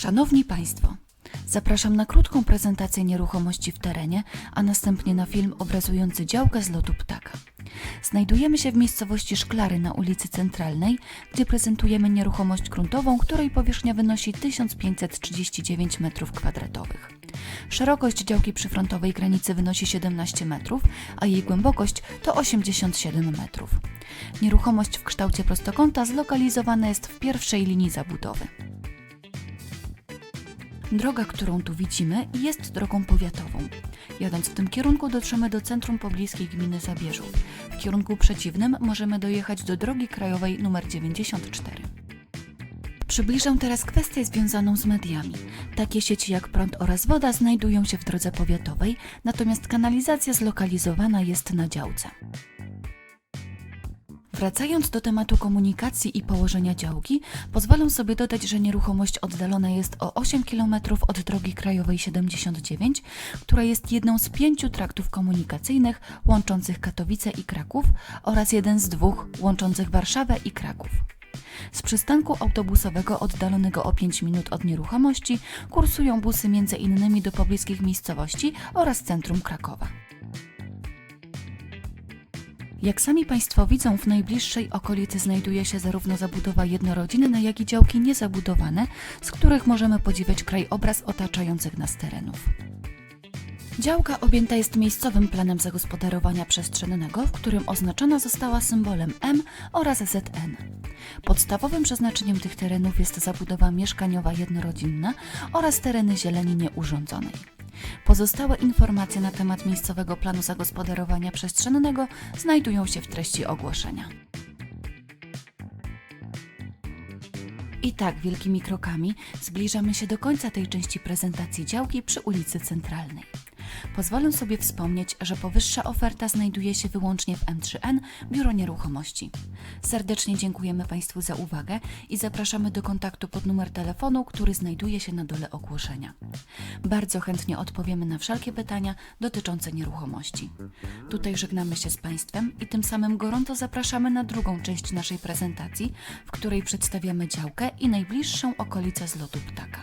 Szanowni Państwo, zapraszam na krótką prezentację nieruchomości w terenie, a następnie na film obrazujący działkę z lotu ptaka. Znajdujemy się w miejscowości Szklary na ulicy Centralnej, gdzie prezentujemy nieruchomość gruntową, której powierzchnia wynosi 1539 m2. Szerokość działki przyfrontowej granicy wynosi 17 metrów, a jej głębokość to 87 metrów. Nieruchomość w kształcie prostokąta zlokalizowana jest w pierwszej linii zabudowy. Droga, którą tu widzimy, jest drogą powiatową. Jadąc w tym kierunku dotrzemy do centrum pobliskiej gminy Zabierzów. W kierunku przeciwnym możemy dojechać do drogi krajowej nr 94. Przybliżę teraz kwestię związaną z mediami. Takie sieci jak prąd oraz woda znajdują się w drodze powiatowej, natomiast kanalizacja zlokalizowana jest na działce. Wracając do tematu komunikacji i położenia działki, pozwolę sobie dodać, że nieruchomość oddalona jest o 8 km od drogi krajowej 79, która jest jedną z pięciu traktów komunikacyjnych łączących Katowice i Kraków oraz jeden z dwóch łączących Warszawę i Kraków. Z przystanku autobusowego oddalonego o 5 minut od nieruchomości kursują busy innymi do pobliskich miejscowości oraz centrum Krakowa. Jak sami Państwo widzą, w najbliższej okolicy znajduje się zarówno zabudowa jednorodzinna, jak i działki niezabudowane, z których możemy podziwiać krajobraz otaczających nas terenów. Działka objęta jest miejscowym planem zagospodarowania przestrzennego, w którym oznaczona została symbolem M oraz ZN. Podstawowym przeznaczeniem tych terenów jest zabudowa mieszkaniowa jednorodzinna oraz tereny zieleni nieurządzonej. Pozostałe informacje na temat miejscowego planu zagospodarowania przestrzennego znajdują się w treści ogłoszenia. I tak wielkimi krokami zbliżamy się do końca tej części prezentacji działki przy ulicy Centralnej. Pozwolę sobie wspomnieć, że powyższa oferta znajduje się wyłącznie w M3N Biuro Nieruchomości. Serdecznie dziękujemy Państwu za uwagę i zapraszamy do kontaktu pod numer telefonu, który znajduje się na dole ogłoszenia. Bardzo chętnie odpowiemy na wszelkie pytania dotyczące nieruchomości. Tutaj żegnamy się z Państwem i tym samym gorąco zapraszamy na drugą część naszej prezentacji, w której przedstawiamy działkę i najbliższą okolicę zlotu ptaka.